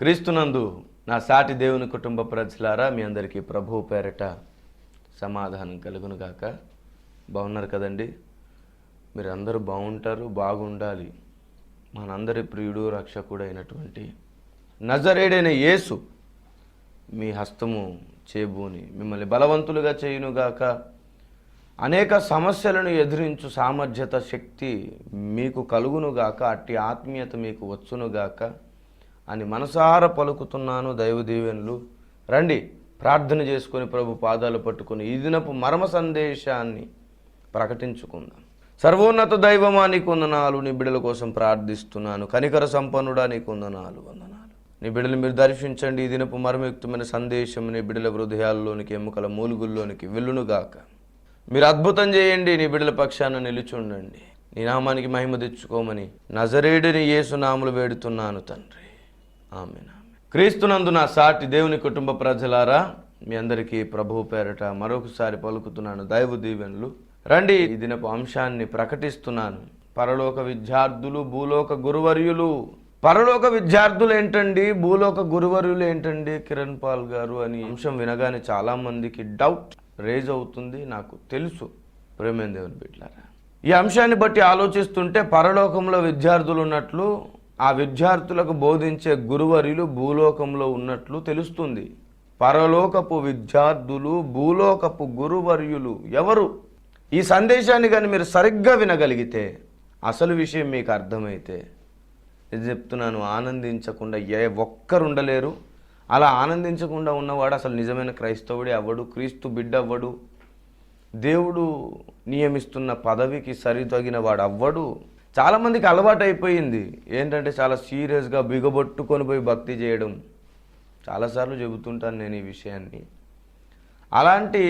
క్రీస్తునందు నా సాటి దేవుని కుటుంబ ప్రజలారా మీ అందరికీ ప్రభు పేరట సమాధానం కలుగును గాక. బాగున్నారు కదండి? మీరు అందరూ బాగుంటారు బాగుండాలి. మనందరి ప్రియుడు రక్షకుడు అయినటువంటి నజరేడైన యేసు మీ హస్తము చేబూని మిమ్మల్ని బలవంతులుగా చేయునుగాక అనేక సమస్యలను ఎదిరించు సామర్థ్యత శక్తి మీకు కలుగునుగాక అట్టి ఆత్మీయత మీకు వచ్చునుగాక అని మనసార పలుకుతున్నాను దైవదీవెనలు రండి ప్రార్థన చేసుకొని ప్రభు పాదాలు పట్టుకుని ఈ దినపు మర్మ సందేశాన్ని ప్రకటించుకుందాం. సర్వోన్నత దైవమా నీకు వందనాలు. నీ బిడ్డల కోసం ప్రార్థిస్తున్నాను. కనికర సంపన్నుడా నీకు వందనాలు వందనాలు. నీ బిడ్డలు మీరు దర్శించండి. ఈ దినపు మర్మయుక్తమైన సందేశం నీ బిడ్డల హృదయాల్లోనికి ఎముకల మూలుగుల్లోనికి వెల్లునుగాక మీరు అద్భుతం చేయండి. నీ బిడ్డల పక్షాన నిలుచుండండి. నీ నామానికి మహిమ తెచ్చుకోమని నజరేడిని యేసునాములు వేడుతున్నాను తండ్రి. ఆమె క్రీస్తునందు నా సాటి దేవుని కుటుంబ ప్రజలారా మీ అందరికీ ప్రభు పేరట మరొకసారి పలుకుతున్నాను. దైవ దీవెనలు. రండి ఈ దినపు అంశాన్ని ప్రకటిస్తున్నాను. పరలోక విద్యార్థులు భూలోక గురువర్యులు. పరలోక విద్యార్థులు ఏంటండి? భూలోక గురువర్యులు ఏంటండి? కిరణ్ పాల్ గారు అని అంశం వినగానే చాలామందికి డౌట్ రేజ్ అవుతుంది. నాకు తెలుసు. ప్రేమేందేవుని బిడ్లారా ఈ అంశాన్ని బట్టి ఆలోచిస్తుంటే పరలోకంలో విద్యార్థులు ఉన్నట్లు ఆ విద్యార్థులకు బోధించే గురువరులు భూలోకంలో ఉన్నట్లు తెలుస్తుంది. పరలోకపు విద్యార్థులు భూలోకపు గురువర్యులు ఎవరు? ఈ సందేశాన్ని కానీ మీరు సరిగ్గా వినగలిగితే అసలు విషయం మీకు అర్థమైతే ఇది చెప్తున్నాను ఆనందించకుండా ఏ ఒక్కరు ఉండలేరు. అలా ఆనందించకుండా ఉన్నవాడు అసలు నిజమైన క్రైస్తవుడే అవ్వడు క్రీస్తు బిడ్డ అవ్వడు దేవుడు నియమిస్తున్న పదవికి సరితగిన వాడు అవ్వడు చాలామందికి అలవాటు అయిపోయింది. ఏంటంటే చాలా సీరియస్గా బిగబొట్టుకొని పోయి భక్తి చేయడం. చాలాసార్లు చెబుతుంటాను నేను ఈ విషయాన్ని. అలాంటి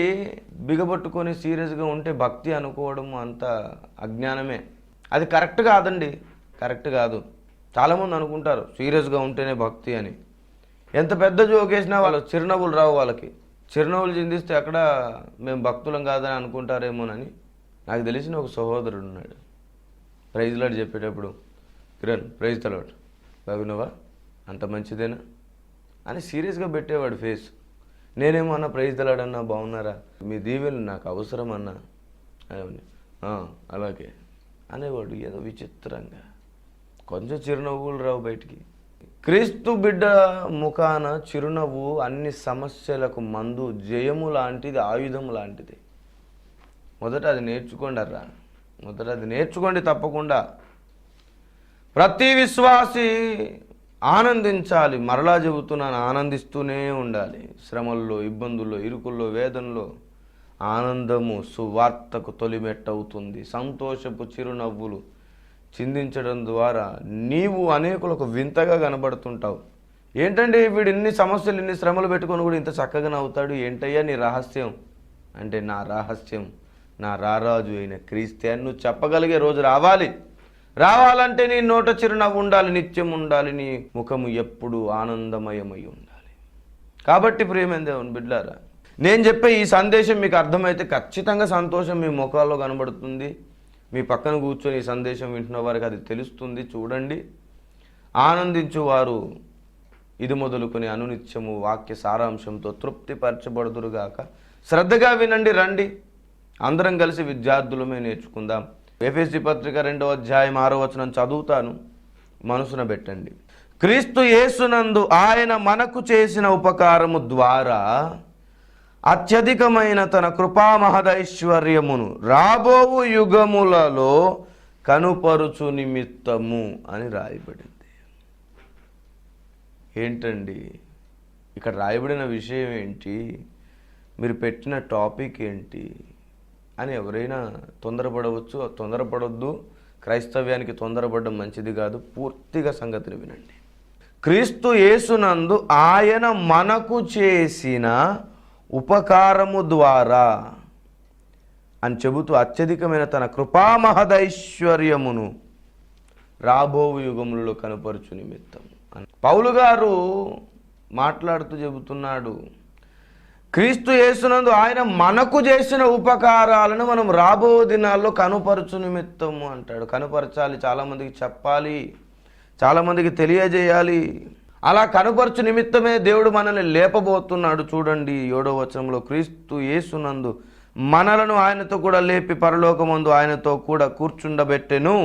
బిగబొట్టుకొని సీరియస్గా ఉంటే భక్తి అనుకోవడం అంత అజ్ఞానమే. అది కరెక్ట్ కాదండి. కరెక్ట్ కాదు. చాలామంది అనుకుంటారు సీరియస్గా ఉంటేనే భక్తి అని. ఎంత పెద్ద జోకేసినా వాళ్ళు చిరునవ్వులు రావు వాళ్ళకి. చిరునవ్వులు చిందిస్తే అక్కడ మేము భక్తులం కాదని అనుకుంటారేమోనని. నాకు తెలిసిన ఒక సహోదరుడు ఉన్నాడు. ప్రైజ్ లాడ్ చెప్పేటప్పుడు కిరణ్ ప్రైజ్ తలాడ్ బాగున్నావా అంత మంచిదేనా? అని సీరియస్గా పెట్టేవాడు ఫేస్. నేనేమో అన్న ప్రైజ్ తలాడన్నా బాగున్నారా? మీ దీవెలు నాకు అవసరం అన్నా. అలాగే. అనేవాడు ఏదో విచిత్రంగా. కొంచెం చిరునవ్వులు రావు బయటికి. క్రీస్తు బిడ్డ ముఖాన చిరునవ్వు అన్ని సమస్యలకు మందు జయము లాంటిది ఆయుధం లాంటిది. మొదట అది నేర్చుకోండి అర్రా అది నేర్చుకోండి తప్పకుండా. ప్రతి విశ్వాసి ఆనందించాలి. మరలా చెబుతున్నాను ఆనందిస్తూనే ఉండాలి. శ్రమల్లో ఇబ్బందుల్లో ఇరుకుల్లో వేదనలో ఆనందము సువార్తకు తొలిమెట్టవుతుంది. సంతోషపు చిరునవ్వులు చిందించడం ద్వారా నీవు అనేకులకు వింతగా కనబడుతుంటావు. ఏంటంటే వీడు ఇన్ని సమస్యలు ఇన్ని శ్రమలు పెట్టుకొని కూడా ఇంత చక్కగా నవ్వుతాడు? ఏంటయ్యా నీ రహస్యం? అంటే నా రహస్యం. నా రారాజు అయిన క్రీస్తే నువ్వు చెప్పగలిగే రోజు రావాలి. రావాలంటే నీ నోట చిరునవ్వు ఉండాలి నిత్యం ఉండాలి నీ ముఖము ఎప్పుడు ఆనందమయమై ఉండాలి. కాబట్టి ప్రేమేం దేవుని బిడ్డారా నేను చెప్పే ఈ సందేశం మీకు అర్థమైతే ఖచ్చితంగా సంతోషం మీ ముఖాల్లో కనబడుతుంది. మీ పక్కన కూర్చొని ఈ సందేశం వింటున్న వారికి అది తెలుస్తుంది. చూడండి. ఆనందించువారు ఇది మొదలుకొని అనునిత్యము వాక్య సారాంశంతో తృప్తిపరచబడుదురుగాక. శ్రద్ధగా వినండి రండి. అందరం కలిసి విద్యార్థులమే నేర్చుకుందాం. ఎఫ్ఎస్సి పత్రిక రెండవ అధ్యాయం ఆరో వచనం చదువుతాను. మనసున పెట్టండి. క్రీస్తు యేసునందు ఆయన మనకు చేసిన ఉపకారము ద్వారా అత్యధికమైన తన కృపామహదైశ్వర్యమును రాబోవు యుగములలో కనుపరుచు నిమిత్తము అని రాయబడింది. ఏంటండి? ఇక్కడ రాయబడిన విషయం ఏంటి? మీరు పెట్టిన టాపిక్ ఏంటి? అని ఎవరైనా తొందరపడవచ్చు. తొందరపడొద్దు. క్రైస్తవ్యానికి తొందరపడడం మంచిది కాదు. పూర్తిగా సంగతిని వినండి. క్రీస్తు యేసునందు ఆయన మనకు చేసిన ఉపకారము ద్వారా అని చెబుతూ అత్యధికమైన తన కృపామహదైశ్వర్యమును రాబో యుగములలో కనపరచు నిమిత్తం. పౌలు గారు మాట్లాడుతూ చెబుతున్నాడు క్రీస్తు యేసునందు ఆయన మనకు చేసిన ఉపకారాలను మనం రాబో దినాల్లో కనుపరచు నిమిత్తము అంటాడు. కనుపరచాలి చాలామందికి చెప్పాలి చాలామందికి తెలియజేయాలి. అలా కనుపరచు నిమిత్తమే దేవుడు మనల్ని లేపబోతున్నాడు. చూడండి ఏడో వచనంలో క్రీస్తు యేసునందు మనలను ఆయనతో కూడా లేపి పరలోకమందు ఆయనతో కూడా కూర్చుండబెట్టెను.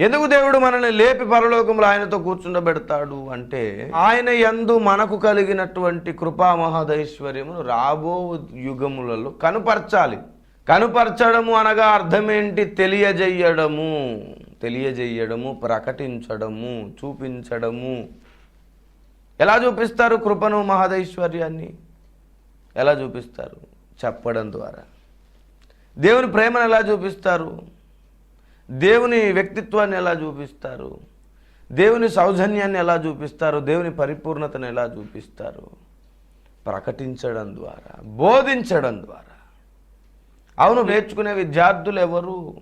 ఎందుకు దేవుడు మనల్ని లేపి పరలోకంలో ఆయనతో కూర్చుండబెడతాడు అంటే ఆయన ఎందు మనకు కలిగినటువంటి కృపా మహదైశ్వర్యమును రాబో యుగములలో కనుపరచాలి. కనుపరచడము అనగా అర్థమేంటి? తెలియజేయడము. తెలియజేయడము ప్రకటించడము చూపించడము. ఎలా చూపిస్తారు కృపను మహదైశ్వర్యాన్ని? ఎలా చూపిస్తారు? చెప్పడం ద్వారా. దేవుని ప్రేమను ఎలా చూపిస్తారు? దేవుని వ్యక్తిత్వాన్ని ఎలా చూపిస్తారు? దేవుని సౌజన్యాన్ని ఎలా చూపిస్తారు? దేవుని పరిపూర్ణతను ఎలా చూపిస్తారు? ప్రకటించడం ద్వారా బోధించడం ద్వారా. అవును నేర్చుకునే విద్యార్థులు ఎవరు?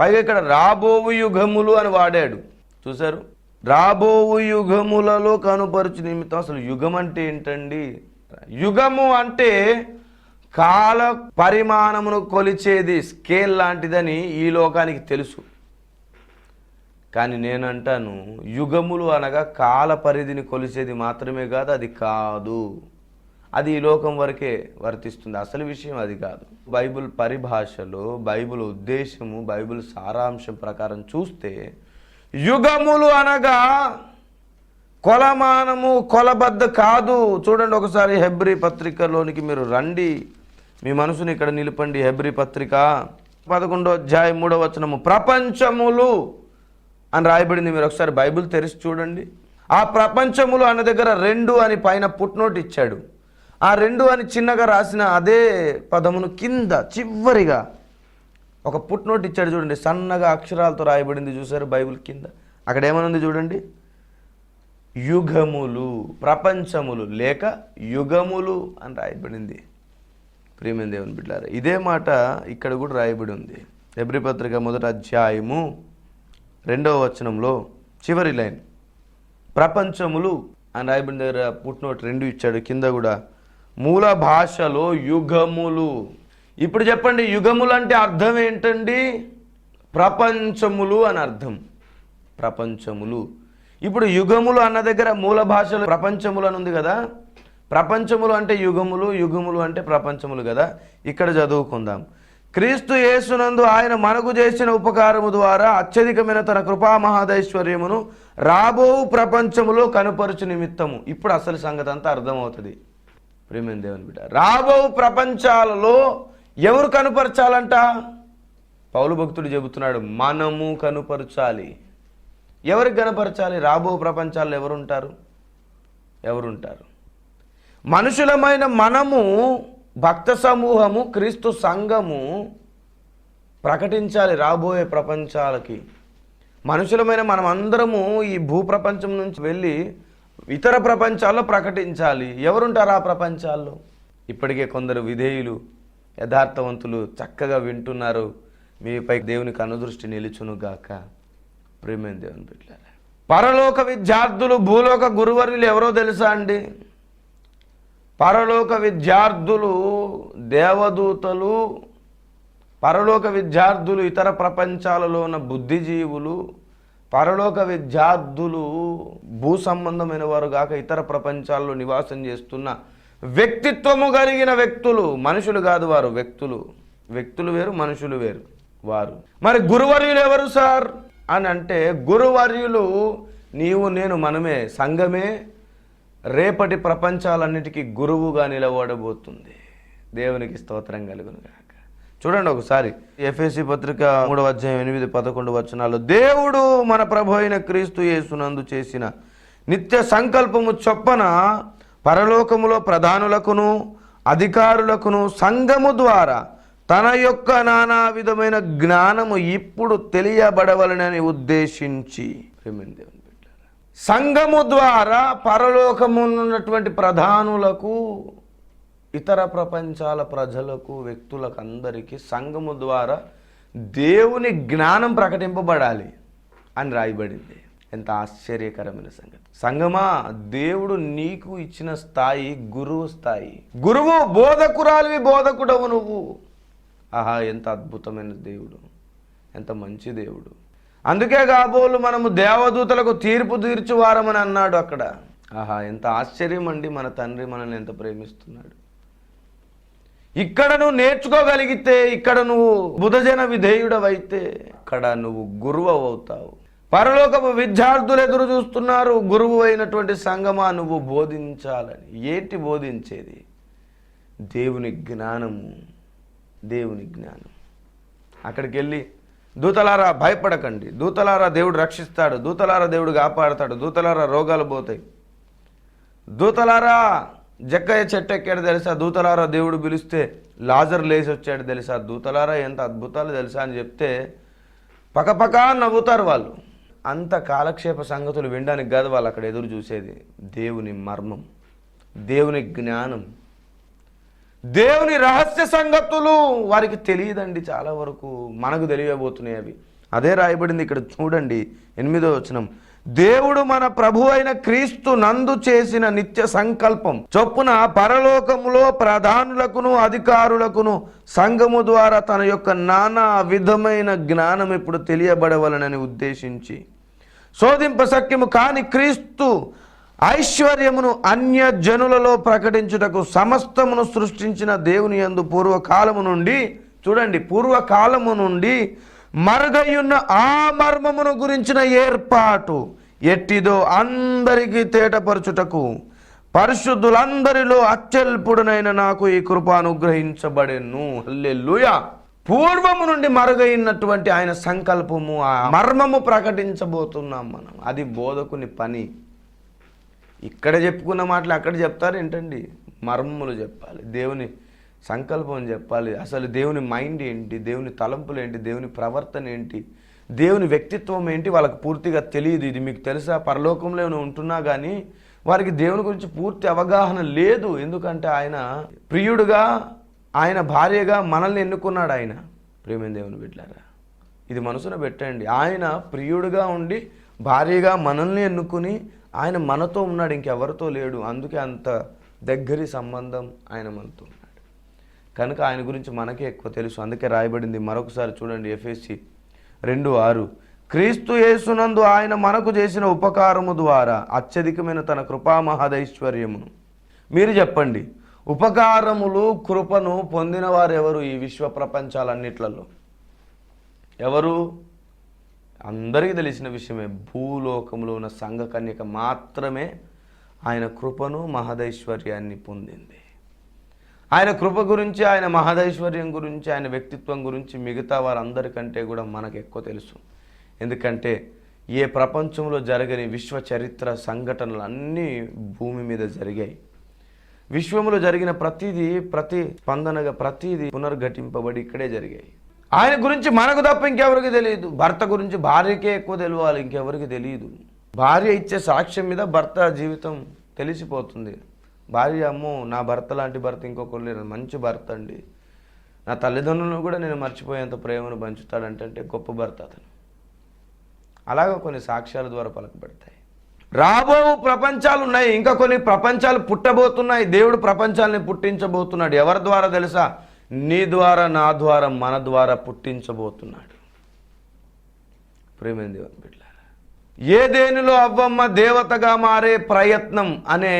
పైగా ఇక్కడ రాబోవు యుగములు అని వాడాడు. చూశారు? రాబోవు యుగములలో కనుపరుచు నిమిత్తం అసలు యుగం అంటే ఏంటండి? యుగము అంటే కాల పరిమాణమును కొలిచేది స్కేల్ లాంటిదని ఈ లోకానికి తెలుసు. కానీ నేను అంటాను యుగములు అనగా కాల పరిధిని కొలిసేది మాత్రమే కాదు అది కాదు. అది ఈ లోకం వరకే వర్తిస్తుంది. అసలు విషయం అది కాదు. బైబిల్ పరిభాషలో బైబిల్ ఉద్దేశము బైబిల్ సారాంశం ప్రకారం చూస్తే యుగములు అనగా కొలమానము కొలబద్ద కాదు. చూడండి ఒకసారి హెబ్రి పత్రికలోనికి మీరు రండి. మీ మనసుని ఇక్కడ నిలపండి. హెబ్రి పత్రిక పదకొండో అధ్యాయం మూడో వచనము. ప్రపంచములు అని రాయబడింది. మీరు ఒకసారి బైబిల్ తెరిచి చూడండి. ఆ ప్రపంచములు అన్న దగ్గర రెండు అని పైన పుట్నోట్ ఇచ్చాడు. ఆ రెండు అని చిన్నగా రాసిన అదే పదమును కింద చివరిగా ఒక పుట్నోట్ ఇచ్చాడు చూడండి. సన్నగా అక్షరాలతో రాయబడింది చూసారు బైబిల్ కింద. అక్కడ ఏమనుంది చూడండి? యుగములు ప్రపంచములు లేక యుగములు అని రాయబడింది. ప్రియమైన దేవుని ఇదే మాట ఇక్కడ కూడా రాయబడి ఉంది. ఎబ్రి పత్రిక మొదట అధ్యాయము రెండవ వచనంలో చివరి లైన్. ప్రపంచములు అని రాయబడిన దగ్గర పుట్టినోటి రెండు ఇచ్చాడు కింద కూడా. మూల భాషలో యుగములు. ఇప్పుడు చెప్పండి యుగములు అంటే అర్థం ఏంటండి? ప్రపంచములు అని అర్థం. ప్రపంచములు. ఇప్పుడు యుగములు అన్న దగ్గర మూల భాషలో ప్రపంచములు అని ఉంది కదా? ప్రపంచములు అంటే యుగములు యుగములు అంటే ప్రపంచములు కదా? ఇక్కడ చదువుకుందాం. క్రీస్తు యేసునందు ఆయన మనకు చేసిన ఉపకారము ద్వారా అత్యధికమైన తన కృపా మహాదైశ్వర్యమును రాబో ప్రపంచములో కనుపరుచు నిమిత్తము. ఇప్పుడు అసలు సంగతి అంతా అర్థమవుతుంది. ప్రేమైన దేవుని బిడ్డ రాబో ప్రపంచాలలో ఎవరు కనుపరచాలంట? పౌలు భక్తుడు చెబుతున్నాడు మనము కనుపరచాలి. ఎవరికి కనపరచాలి? రాబో ప్రపంచాల్లో ఎవరుంటారు? ఎవరుంటారు? మనుషులమైన మనము భక్త సమూహము క్రీస్తు సంఘము ప్రకటించాలి రాబోయే ప్రపంచాలకి. మనుషులమైన మనం అందరము ఈ భూప్రపంచం నుంచి వెళ్ళి ఇతర ప్రపంచాల్లో ప్రకటించాలి. ఎవరుంటారు ఆ ప్రపంచాల్లో? ఇప్పటికే కొందరు విధేయులు యథార్థవంతులు చక్కగా వింటున్నారు. మీపై దేవునికి అనుదృష్టి నిలుచును గాక. ప్రేమైన దేవుని బిడ్డలారా? పరలోక విద్యార్థులు భూలోక గురువర్యులు ఎవరో తెలుసా అండి? పరలోక విద్యార్థులు దేవదూతలు పరలోక విద్యార్థులు ఇతర ప్రపంచాలలో ఉన్న బుద్ధిజీవులు పరలోక విద్యార్థులు భూ సంబంధమైన వారు కాక ఇతర ప్రపంచాల్లో నివాసం చేస్తున్న వ్యక్తిత్వము కలిగిన వ్యక్తులు మనుషులు కాదు వారు వ్యక్తులు. వ్యక్తులు వేరు మనుషులు వేరు వారు. మరి గురువర్యులు ఎవరు సార్? అని అంటే గురువర్యులు నీవు నేను మనమే సంఘమే రేపటి ప్రపంచాలన్నిటికీ గురువుగా నిలబడబోతుంది. దేవునికి స్తోత్రం కలుగును గాక. చూడండి ఒకసారి ఎఫ్ఎసి పత్రిక మూడవ అధ్యాయం ఎనిమిది పదకొండు వచనాలు దేవుడు మన ప్రభు అయిన క్రీస్తు యేసునందు చేసిన నిత్య సంకల్పము చొప్పన పరలోకములో ప్రధానులకును అధికారులకును సంఘము ద్వారా తన యొక్క నానా విధమైన జ్ఞానము ఇప్పుడు తెలియబడవలనని ఉద్దేశించి ప్రేమిని దేవుని సంఘము ద్వారా పరలోకమున్నటువంటి ప్రధానులకు ఇతర ప్రపంచాల ప్రజలకు వ్యక్తులకు అందరికీ సంఘము ద్వారా దేవుని జ్ఞానం ప్రకటింపబడాలి అని రాయబడింది. ఎంత ఆశ్చర్యకరమైన సంగతి. సంగమా దేవుడు నీకు ఇచ్చిన స్థాయి గురువు స్థాయి. గురువు బోధకురాలివి బోధకుడవు నువ్వు. ఆహా ఎంత అద్భుతమైన దేవుడు. ఎంత మంచి దేవుడు. అందుకే కాబోలు మనము దేవదూతలకు తీర్పు తీర్చువారమని అన్నాడు అక్కడ. ఆహా ఎంత ఆశ్చర్యం అండి మన తండ్రి మనల్ని ఎంత ప్రేమిస్తున్నాడు. ఇక్కడ నువ్వు నేర్చుకోగలిగితే ఇక్కడ నువ్వు బుధజన విధేయుడవైతే ఇక్కడ నువ్వు గురువు అవుతావు. పరలోకపు విద్యార్థులు ఎదురు చూస్తున్నారు గురువు అయినటువంటి సంగమా నువ్వు బోధించాలని. ఏంటి బోధించేది? దేవుని జ్ఞానము. దేవుని జ్ఞానం. అక్కడికి వెళ్ళి దూతలారా భయపడకండి. దూతలారా దేవుడు రక్షిస్తాడు. దూతలారా దేవుడు కాపాడతాడు. దూతలారా రోగాలు పోతాయి. దూతలారా జక్కయ్య చెట్టు ఎక్కాడు తెలుసా? దూతలారా దేవుడు పిలిస్తే లాజర్ లేచి వచ్చాడు తెలుసా? దూతలారా ఎంత అద్భుతాలు తెలుసా అని చెప్తే పకపకా నవ్వుతారు వాళ్ళు. అంత కాలక్షేప సంగతులు వినడానికి కాదు వాళ్ళు అక్కడ ఎదురు చూసేది. దేవుని మర్మం. దేవుని జ్ఞానం. దేవుని రహస్య సంగతులు వారికి తెలియదండి చాలా వరకు మనకు తెలియబోతున్నాయి అవి. అదే రాయబడింది ఇక్కడ చూడండి ఎనిమిదో వచనం. దేవుడు మన ప్రభు అయిన క్రీస్తు నందు చేసిన నిత్య సంకల్పం. చొప్పున పరలోకములో ప్రధానులకును అధికారులకును సంఘము ద్వారా తన యొక్క నానా విధమైన జ్ఞానం ఇప్పుడు తెలియబడవలనని ఉద్దేశించి. శోధింప సఖ్యము కాని క్రీస్తు ఐశ్వర్యమును అన్య జనులలో ప్రకటించుటకు సమస్తమును సృష్టించిన దేవుని యందు పూర్వకాలము నుండి చూడండి పూర్వకాలము నుండి మరుగయ్యున్న ఆ మర్మమును గురించిన ఏర్పాటు ఎట్టిదో అందరికీ తేటపరచుటకు పరిశుద్ధులందరిలో అత్యల్పుడునైన నాకు ఈ కృప అనుగ్రహించబడెను. హల్లెలూయా! పూర్వము నుండి మరుగైనటువంటి ఆయన సంకల్పము ఆ మర్మము ప్రకటించబోతున్నాం మనం. అది బోధకుని పని. ఇక్కడ చెప్పుకున్న మాటలు అక్కడ చెప్తారు ఏంటండి? మర్మములు చెప్పాలి దేవుని సంకల్పం చెప్పాలి. అసలు దేవుని మైండ్ ఏంటి? దేవుని తలంపులు ఏంటి? దేవుని ప్రవర్తన ఏంటి? దేవుని వ్యక్తిత్వం ఏంటి? వాళ్ళకి పూర్తిగా తెలియదు. ఇది మీకు తెలుసా? పరలోకంలో ఉంటున్నా కానీ వారికి దేవుని గురించి పూర్తి అవగాహన లేదు. ఎందుకంటే ఆయన ప్రియుడుగా ఆయన భార్యగా మనల్ని ఎన్నుకున్నాడు ఆయన. ప్రేమైన దేవుని బిడ్డారా ఇది మనసున పెట్టండి. ఆయన ప్రియుడుగా ఉండి భార్యగా మనల్ని ఎన్నుకుని ఆయన మనతో ఉన్నాడు ఇంకెవరితో లేడు. అందుకే అంత దగ్గరి సంబంధం ఆయన మనతో ఉన్నాడు. కనుక ఆయన గురించి మనకే ఎక్కువ తెలుసు. అందుకే రాయబడింది మరొకసారి చూడండి ఎఫ్ఎస్సి రెండు ఆరు. క్రీస్తు యేసునందు ఆయన మనకు చేసిన ఉపకారము ద్వారా అత్యధికమైన తన కృపా మహదైశ్వర్యమును. మీరు చెప్పండి ఉపకారములు కృపను పొందిన వారు ఎవరు ఈ విశ్వ ప్రపంచాలన్నిట్లలో? ఎవరు? అందరికీ తెలిసిన విషయమే భూలోకంలో ఉన్న సంఘ కన్యక మాత్రమే ఆయన కృపను మహదైశ్వర్యాన్ని పొందింది. ఆయన కృప గురించి ఆయన మహదైశ్వర్యం గురించి ఆయన వ్యక్తిత్వం గురించి మిగతా వారందరికంటే కూడా మనకు ఎక్కువ తెలుసు. ఎందుకంటే ఏ ప్రపంచంలో జరగని విశ్వ చరిత్ర సంఘటనలు అన్నీ భూమి మీద జరిగాయి. విశ్వంలో జరిగిన ప్రతిదీ ప్రతి స్పందనగా ప్రతిదీ పునర్ఘటింపబడి ఇక్కడే జరిగాయి. ఆయన గురించి మనకు తప్ప ఇంకెవరికి తెలియదు. భర్త గురించి భార్యకే ఎక్కువ తెలియాలి ఇంకెవరికి తెలియదు. భార్య ఇచ్చే సాక్ష్యం మీద భర్త జీవితం తెలిసిపోతుంది. భార్య అమ్మో నా భర్త లాంటి భర్త ఇంకొకరు లేరు. మంచి భర్త అండి. నా తల్లిదండ్రులను కూడా నేను మర్చిపోయేంత ప్రేమను పంచుతాడంటే గొప్ప భర్త అతను. అలాగా కొన్ని సాక్ష్యాల ద్వారా పలకబడతాయి. రాబో ప్రపంచాలు ఉన్నాయి. ఇంకా కొన్ని ప్రపంచాలు పుట్టబోతున్నాయి. దేవుడు ప్రపంచాలని పుట్టించబోతున్నాడు. ఎవరి ద్వారా తెలుసా? నీ ద్వారా నా ద్వారా మన ద్వారా పుట్టించబోతున్నాడు. ప్రేమైన దేవుని బిడ్డ ఏ దేనిలో అవ్వమ్మ దేవతగా మారే ప్రయత్నం అనే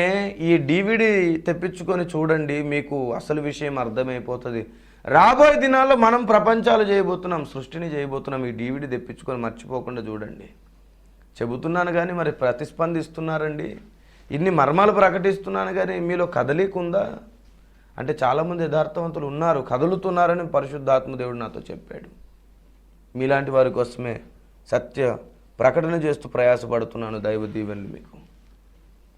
ఈ డివిడి తెప్పించుకొని చూడండి మీకు అసలు విషయం అర్థమైపోతుంది. రాబోయే దినాల్లో మనం ప్రపంచాలు చేయబోతున్నాం సృష్టిని చేయబోతున్నాం ఈ డివిడి తెప్పించుకొని మర్చిపోకుండా చూడండి. చెబుతున్నాను కానీ మరి ప్రతిస్పందిస్తున్నారండి? ఇన్ని మర్మాలు ప్రకటిస్తున్నాను కానీ మీలో కదలిక ఉందా? అంటే చాలామంది యథార్థవంతులు ఉన్నారు కదులుతున్నారని పరిశుద్ధాత్మదేవుడు నాతో చెప్పాడు. మీలాంటి వారి కోసమే సత్య ప్రకటన చేస్తూ ప్రయాసపడుతున్నాను దైవ దీవెనలు మీకు.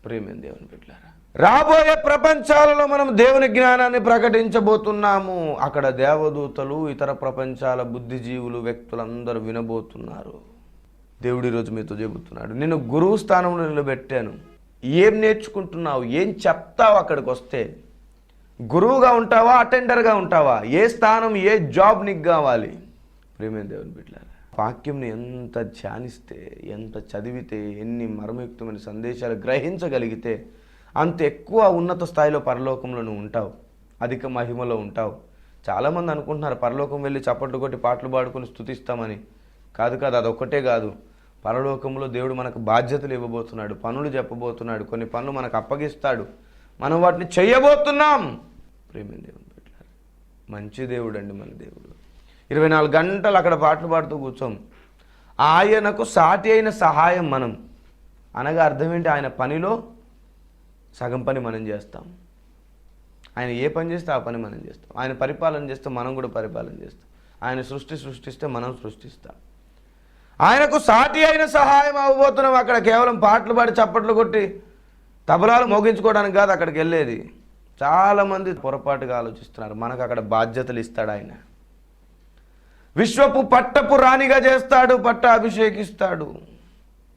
ప్రేమేం దేవుని పెట్టారా రాబోయే ప్రపంచాలలో మనం దేవుని జ్ఞానాన్ని ప్రకటించబోతున్నాము. అక్కడ దేవదూతలు ఇతర ప్రపంచాల బుద్ధిజీవులు వ్యక్తులందరూ వినబోతున్నారు. దేవుడు ఈరోజు మీతో చెబుతున్నాడు నేను గురువు స్థానంలో నిలబెట్టాను. ఏం నేర్చుకుంటున్నావు? ఏం చెప్తావు అక్కడికి వస్తే గురువుగా ఉంటావా అటెండర్గా ఉంటావా? ఏ స్థానం ఏ జాబ్ నీకు కావాలి? ప్రేమే దేవుని బిడ్డలారా వాక్యంని ఎంత ధ్యానిస్తే ఎంత చదివితే ఎన్ని మర్మయుక్తమైన సందేశాలు గ్రహించగలిగితే అంత ఎక్కువ ఉన్నత స్థాయిలో పరలోకంలో నువ్వు ఉంటావు అధిక మహిమలో ఉంటావు. చాలామంది అనుకుంటున్నారు పరలోకం వెళ్ళి చప్పట్లు కొట్టి పాటలు పాడుకొని స్థుతిస్తామని కాదు కాదు అదొక్కటే కాదు. పరలోకంలో దేవుడు మనకు బాధ్యతలు ఇవ్వబోతున్నాడు పనులు చెప్పబోతున్నాడు కొన్ని పనులు మనకు అప్పగిస్తాడు. మనం వాటిని చేయబోతున్నాం. ప్రేమ దేవుని బిడ్డలారా? మంచి దేవుడు అండి మన దేవుడు. ఇరవై నాలుగు గంటలు అక్కడ పాటలు పాడుతూ కూర్చోం. ఆయనకు సాటి అయిన సహాయం మనం. అనగా అర్థం ఏంటి? ఆయన పనిలో సగం పని మనం చేస్తాం. ఆయన ఏ పని చేస్తే ఆ పని మనం చేస్తాం. ఆయన పరిపాలన చేస్తే మనం కూడా పరిపాలన చేస్తాం. ఆయన సృష్టి సృష్టిస్తే మనం సృష్టిస్తాం. ఆయనకు సాటి అయిన సహాయం అవ్వబోతున్నాం. అక్కడ కేవలం పాటలు పాడి చప్పట్లు కొట్టి తబలాలు మోగించుకోవడానికి కాదు అక్కడికి వెళ్ళేది. చాలామంది పొరపాటుగా ఆలోచిస్తున్నారు. మనకు అక్కడ బాధ్యతలు ఇస్తాడు ఆయన. విశ్వపు పట్టపు రాణిగా చేస్తాడు పట్ట అభిషేకిస్తాడు.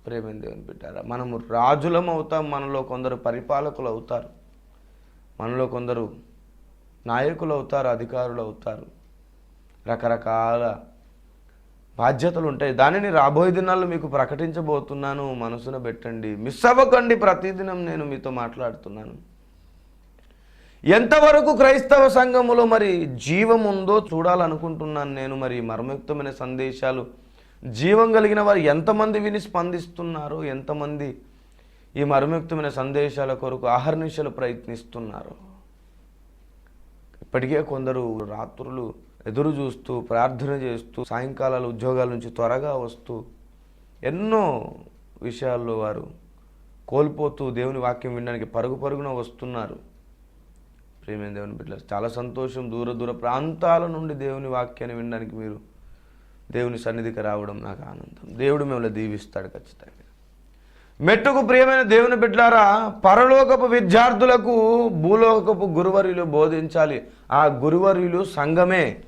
ప్రేమ దేవుని బిడ్డారా మనము రాజులం అవుతాం మనలో కొందరు పరిపాలకులు అవుతారు. మనలో కొందరు నాయకులు అవుతారు అధికారులు అవుతారు. రకరకాల బాధ్యతలు ఉంటాయి దానిని రాబోయే దినాల్లో మీకు ప్రకటించబోతున్నాను. మనసున పెట్టండి. మిస్ అవ్వకండి. ప్రతిదినం నేను మీతో మాట్లాడుతున్నాను. ఎంతవరకు క్రైస్తవ సంఘములో మరి జీవం ఉందో చూడాలనుకుంటున్నాను నేను మరి. మర్మయుక్తమైన సందేశాలు. జీవం కలిగిన వారు ఎంతమంది విని స్పందిస్తున్నారు ఎంతమంది ఈ మర్మయుక్తమైన సందేశాల కొరకు ఆహర్నిశలు ప్రయత్నిస్తున్నారు. ఇప్పటికే కొందరు రాత్రులు ఎదురు చూస్తూ ప్రార్థన చేస్తూ సాయంకాలాలు ఉద్యోగాల నుంచి త్వరగా వస్తూ ఎన్నో విషయాల్లో వారు కోల్పోతూ దేవుని వాక్యం వినడానికి పరుగు పరుగున వస్తున్నారు. ప్రేమైన దేవుని బిడ్డలు చాలా సంతోషం దూర దూర ప్రాంతాల నుండి దేవుని వాక్యాన్ని వినడానికి మీరు దేవుని సన్నిధికి రావడం నాకు ఆనందం. దేవుడు మిమ్మల్ని దీవిస్తాడు ఖచ్చితంగా. మెట్టుకు ప్రియమైన దేవుని బిడ్డారా పరలోకపు విద్యార్థులకు భూలోకపు గురువర్యులు బోధించాలి. ఆ గురువర్యులు సంఘమే.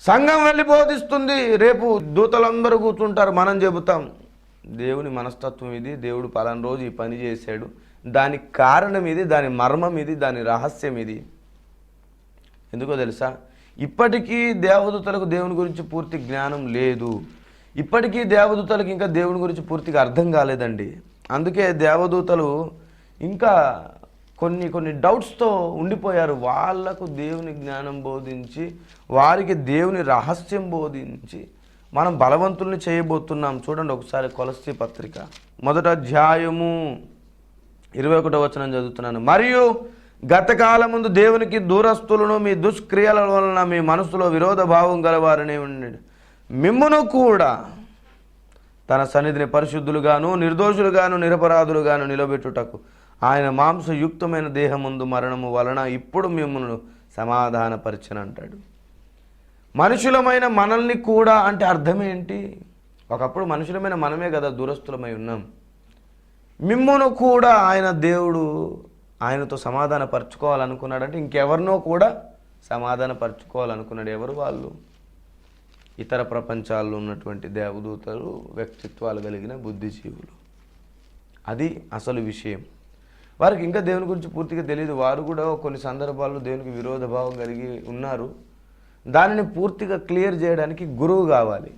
సంఘం వెళ్ళి బోధిస్తుంది. రేపు దూతలందరూ కూర్చుంటారు. మనం చెబుతాం దేవుని మనస్తత్వం ఇది. దేవుడు పలానా రోజు ఈ పని చేశాడు. దాని కారణం ఇది దాని మర్మం ఇది దాని రహస్యం ఇది. ఎందుకో తెలుసా? ఇప్పటికీ దేవదూతలకు దేవుని గురించి పూర్తి జ్ఞానం లేదు. ఇప్పటికీ దేవదూతలకు ఇంకా దేవుని గురించి పూర్తిగా అర్థం కాలేదండి. అందుకే దేవదూతలు ఇంకా కొన్ని కొన్ని డౌట్స్తో ఉండిపోయారు. వాళ్ళకు దేవుని జ్ఞానం బోధించి వారికి దేవుని రహస్యం బోధించి మనం బలవంతుల్ని చేయబోతున్నాం. చూడండి ఒకసారి కొలస్తి పత్రిక. మొదట అధ్యాయము ఇరవై ఒకటో వచనం చదువుతున్నాను. మరియు గతకాలం ముందు దేవునికి దూరస్తులను మీ దుష్క్రియల వలన మీ మనసులో విరోధ భావం గలవారనే ఉండండి మిమ్మును కూడా తన సన్నిధిని పరిశుద్ధులుగాను నిర్దోషులుగాను నిరపరాధులుగాను నిలబెట్టుటకు ఆయన మాంసయుక్తమైన దేహముందు మరణము వలన ఇప్పుడు మిమ్మల్ని సమాధానపరచను అంటాడు. మనుషులమైన మనల్ని కూడా అంటే అర్థమేంటి? ఒకప్పుడు మనుషులమైన మనమే కదా దూరస్తులమై ఉన్నాం. మిమ్మను కూడా ఆయన దేవుడు ఆయనతో సమాధానపరచుకోవాలనుకున్నాడంటే ఇంకెవరినో కూడా సమాధానపరచుకోవాలనుకున్నాడు ఎవరు వాళ్ళు? ఇతర ప్రపంచాల్లో ఉన్నటువంటి దేవదూతలు వ్యక్తిత్వాలు కలిగిన బుద్ధిజీవులు. అది అసలు విషయం. వారికి ఇంకా దేవుని గురించి పూర్తిగా తెలియదు వారు కూడా కొన్ని సందర్భాల్లో దేవునికి విరోధ భావం కలిగి ఉన్నారు. దానిని పూర్తిగా క్లియర్ చేయడానికి గురువు కావాలి.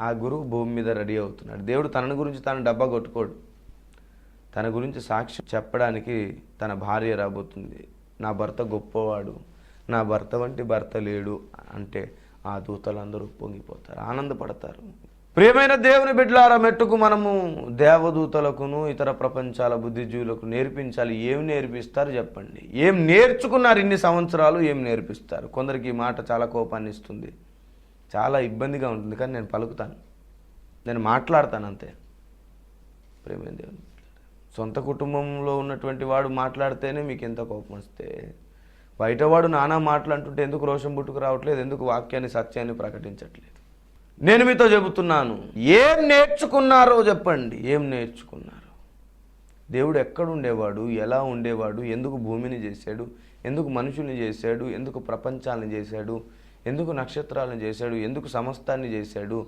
ఆ గురువు భూమి మీద రెడీ అవుతున్నాడు. దేవుడు తనని గురించి తాను డబ్బా కొట్టుకోడు. తన గురించి సాక్షి చెప్పడానికి తన భార్య రాబోతుంది. నా భర్త గొప్పవాడు. నా భర్త వంటి భర్త లేడు అంటే ఆ దూతలందరూ పొంగిపోతారు. ఆనందపడతారు. ప్రియమైన దేవుని బిడ్డలార మెట్టుకు మనము దేవదూతలకును ఇతర ప్రపంచాల బుద్ధిజీవులకు నేర్పించాలి. ఏం నేర్పిస్తారు చెప్పండి. ఏం నేర్చుకున్నారు ఇన్ని సంవత్సరాలు ఏం నేర్పిస్తారు? కొందరికి ఈ మాట చాలా కోపాన్ని ఇస్తుంది. చాలా ఇబ్బందిగా ఉంటుంది కానీ నేను పలుకుతాను. నేను మాట్లాడతాను అంతే. ప్రేమైన దేవుని సొంత కుటుంబంలో ఉన్నటువంటి వాడు మాట్లాడితేనే మీకు ఎంత కోపం వస్తే బయటవాడు నానా మాటలు అంటుంటే ఎందుకు రోషం పుట్టుకు రావట్లేదు ఎందుకు వాక్యాన్ని సత్యాన్ని ప్రకటించట్లేదు? నేను మీతో చెబుతున్నాను. ఏం నేర్చుకున్నారో చెప్పండి. ఏం నేర్చుకున్నారు? దేవుడు ఎక్కడ ఉండేవాడు ఎలా ఉండేవాడు? ఎందుకు భూమిని చేశాడు? ఎందుకు మనుషుల్ని చేశాడు? ఎందుకు ప్రపంచాలను చేశాడు? ఎందుకు నక్షత్రాలను చేశాడు? ఎందుకు సమస్తాన్ని చేశాడు?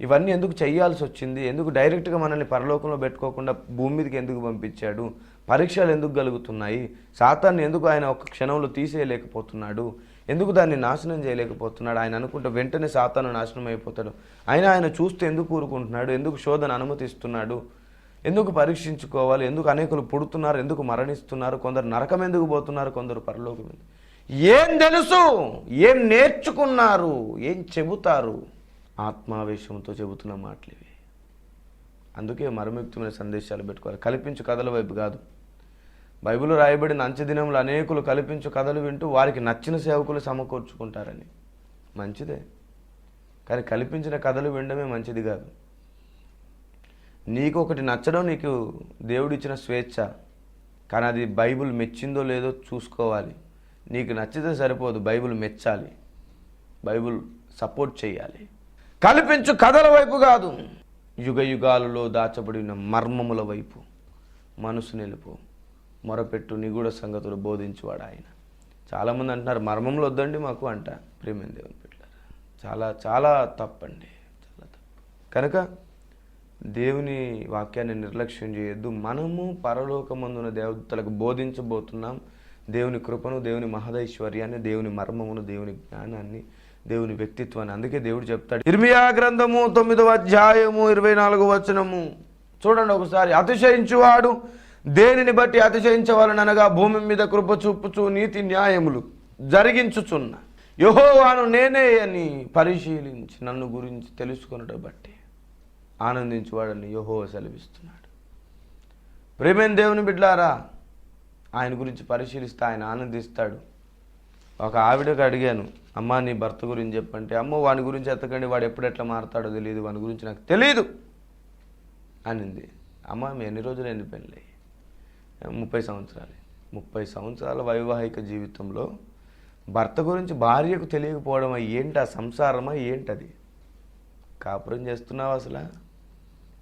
ఇవన్నీ ఎందుకు చేయాల్సి వచ్చింది? ఎందుకు డైరెక్ట్గా మనల్ని పరలోకంలో పెట్టుకోకుండా భూమి మీదకి ఎందుకు పంపించాడు? పరీక్షలు ఎందుకు కలుగుతున్నాయి? సాతాన్ని ఎందుకు ఆయన ఒక క్షణంలో తీసేయలేకపోతున్నాడు? ఎందుకు దాన్ని నాశనం చేయలేకపోతున్నాడు? ఆయన అనుకుంటే వెంటనే సాతాను నాశనం అయిపోతాడు. అయినా ఆయన చూస్తే ఎందుకు ఊరుకుంటున్నాడు? ఎందుకు శోధన అనుమతిస్తున్నాడు? ఎందుకు పరీక్షించుకోవాలి? ఎందుకు అనేకులు పుడుతున్నారు? ఎందుకు మరణిస్తున్నారు? కొందరు నరకం ఎందుకు పోతున్నారు? కొందరు పరలోకం ఏం తెలుసు? ఏం నేర్చుకున్నారు? ఏం చెబుతారు? ఆత్మావేశంతో చెబుతున్న మాటలు ఇవి అందుకే మరముక్తమైన సందేశాలు పెట్టుకోవాలి. కల్పించు కథల వైపు కాదు. బైబిల్ రాయబడిన అంచెదినంలో అనేకులు కల్పించు కథలు వింటూ వారికి నచ్చిన సేవకులు సమకూర్చుకుంటారని. మంచిదే. కానీ కల్పించిన కథలు వినడమే మంచిది కాదు. నీకు ఒకటి నచ్చడం నీకు దేవుడిచ్చిన స్వేచ్ఛ. కానీ అది బైబిల్ మెచ్చిందో లేదో చూసుకోవాలి. నీకు నచ్చితే సరిపోదు బైబిల్ మెచ్చాలి. బైబిల్ సపోర్ట్ చేయాలి. కల్పించు కథల వైపు కాదు. యుగ యుగాలలో దాచబడిన మర్మముల వైపు. మనసు నిలుపు. మొరపెట్టు నిగూఢ సంగతులు బోధించువాడు ఆయన. చాలామంది అంటున్నారు మర్మంలో వద్దండి మాకు అంట ప్రేమేం దేవుని పెట్టారు చాలా చాలా తప్పండి. చాలా తప్పు. కనుక దేవుని వాక్యాన్ని నిర్లక్ష్యం చేయొద్దు. మనము పరలోకమందున దేవతలకు బోధించబోతున్నాం దేవుని కృపను దేవుని మహదైశ్వర్యాన్ని దేవుని మర్మమును దేవుని జ్ఞానాన్ని దేవుని వ్యక్తిత్వాన్ని. అందుకే దేవుడు చెప్తాడు ఇర్మియా గ్రంథము తొమ్మిదవ అధ్యాయము ఇరవై నాలుగు వచనము. చూడండి ఒకసారి అతిశయించువాడు దేనిని బట్టి అతిశయించవాలనగా భూమి మీద కృప చూపుచు నీతి న్యాయములు జరిగించుచున్న. యహోవాను నేనే అని పరిశీలించి నన్ను గురించి తెలుసుకొనుట బట్టి ఆనందించువాడని యహో సెలవిస్తున్నాడు. ప్రేమేన్ దేవుని బిడ్లారా ఆయన గురించి పరిశీలిస్తే ఆయన ఆనందిస్తాడు. ఒక ఆవిడకు అడిగాను అమ్మ నీ భర్త గురించి చెప్పంటే అమ్మో వాని గురించి ఎత్తకండి వాడు ఎప్పుడు ఎట్లా మారుతాడో తెలియదు వాని గురించి నాకు తెలియదు అనింది. అమ్మ మీ ఎన్ని రోజులు ఎన్ని పెళ్ళి ముప్పై సంవత్సరాలు. ముప్పై సంవత్సరాల వైవాహిక జీవితంలో భర్త గురించి భార్యకు తెలియకపోవడం ఏంటి ఆ సంసారమా ఏంటది? కాపురం చేస్తున్నావు అసలు?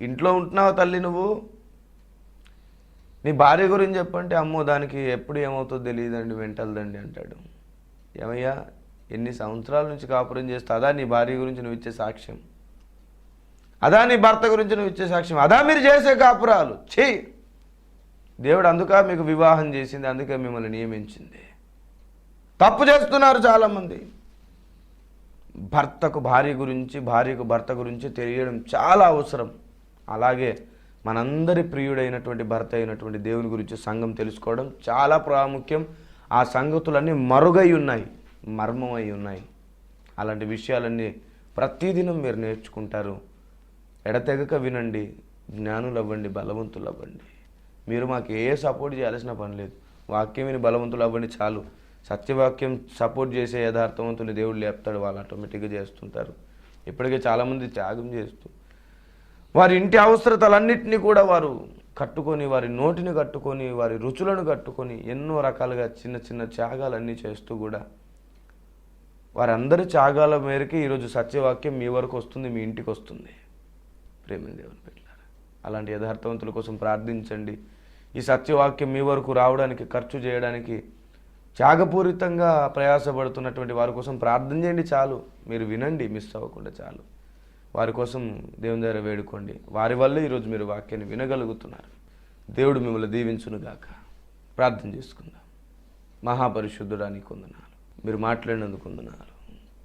ఇంట్లో ఉంటున్నావా తల్లి నువ్వు? నీ భార్య గురించి చెప్పంటే అమ్మో దానికి ఎప్పుడు ఏమవుతుందో తెలియదండి వెంటలదండి అంటాడు. ఏమయ్యా ఎన్ని సంవత్సరాల నుంచి కాపురం చేస్తే? అదా నీ భార్య గురించి నువ్వు ఇచ్చే సాక్ష్యం. అదా నీ భర్త గురించి నువ్వు ఇచ్చే సాక్ష్యం. అదా మీరు చేసే కాపురాలు. చెయ్యి దేవుడు అందుక మీకు వివాహం చేసింది అందుకే మిమ్మల్ని నియమించింది. తప్పు చేస్తున్నారు చాలామంది. భర్తకు భార్య గురించి భార్యకు భర్త గురించి తెలియడం చాలా అవసరం. అలాగే మనందరి ప్రియుడైనటువంటి భర్త అయినటువంటి దేవుని గురించి సంఘం తెలుసుకోవడం చాలా ప్రాముఖ్యం. ఆ సంగతులన్నీ మరుగై ఉన్నాయి మర్మమై ఉన్నాయి. అలాంటి విషయాలన్నీ ప్రతిదినం మీరు నేర్చుకుంటారు. ఎడతెగక వినండి జ్ఞానులు అవ్వండి బలవంతులు అవ్వండి మీరు మాకు ఏ సపోర్ట్ చేయాల్సిన పని లేదు. వాక్యం విని బలవంతులు అవ్వండి చాలు. సత్యవాక్యం సపోర్ట్ చేసే యథార్థవంతుని దేవుడు లేపుతాడు. వాళ్ళు ఆటోమేటిక్గా చేస్తుంటారు. ఇప్పటికే చాలామంది త్యాగం చేస్తూ వారి ఇంటి అవసరతలన్నింటినీ కూడా వారు కట్టుకొని వారి నోటిని కట్టుకొని వారి రుచులను కట్టుకొని ఎన్నో రకాలుగా చిన్న చిన్న త్యాగాలన్నీ చేస్తూ కూడా వారందరి త్యాగాల మేరకి ఈరోజు సత్యవాక్యం మీ వరకు వస్తుంది మీ ఇంటికి వస్తుంది. ప్రేమ దేవుని పెట్టారు అలాంటి యథార్థవంతుల కోసం ప్రార్థించండి. ఈ సత్యవాక్యం మీ వరకు రావడానికి ఖర్చు చేయడానికి త్యాగపూరితంగా ప్రయాసపడుతున్నటువంటి వారి కోసం ప్రార్థన చేయండి చాలు. మీరు వినండి మిస్ అవ్వకుండా చాలు. వారి కోసం దేవుని దగ్గర వేడుకోండి. వారి వల్ల ఈరోజు మీరు వాక్యాన్ని వినగలుగుతున్నారు. దేవుడు మిమ్మల్ని దీవించునుగాక ప్రార్థన చేసుకుందాం. మహాపరిశుద్ధుడానికి వందనాలు. మీరు మాట్లాడినందుకు వందనాలు.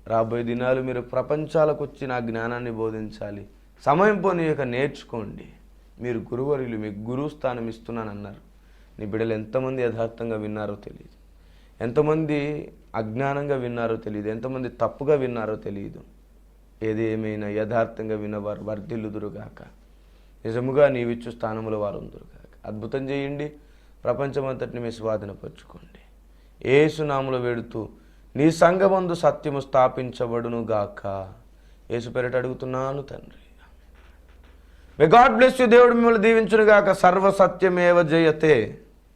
రాబోయే దినాలు మీరు ప్రపంచాలకు వచ్చి నా జ్ఞానాన్ని బోధించాలి. సమయం పోనీయక నేర్చుకోండి. మీరు గురువరులు మీకు గురువు స్థానం ఇస్తున్నాను అన్నారు నీ బిడ్డలు ఎంతమంది యథార్థంగా విన్నారో తెలియదు ఎంతమంది అజ్ఞానంగా విన్నారో తెలియదు ఎంతమంది తప్పుగా విన్నారో తెలియదు ఏదేమైనా యథార్థంగా విన్నవారు వర్ధిల్లుదురుగాక. నిజముగా నీవిచ్చు స్థానంలో వారు ఉందరుగాక అద్భుతం చేయండి. ప్రపంచమంతటిని మీ స్వాధీనపరుచుకోండి ఏసునాములు వేడుతూ నీ సంఘమందు సత్యము స్థాపించబడును గాక ఏసు పెరట అడుగుతున్నాను తండ్రి. మే గాడ్ బ్లెస్ యూ దేవుడు మిమ్మల్ని దీవించునుగాక. సర్వసత్యమేవ జయతే.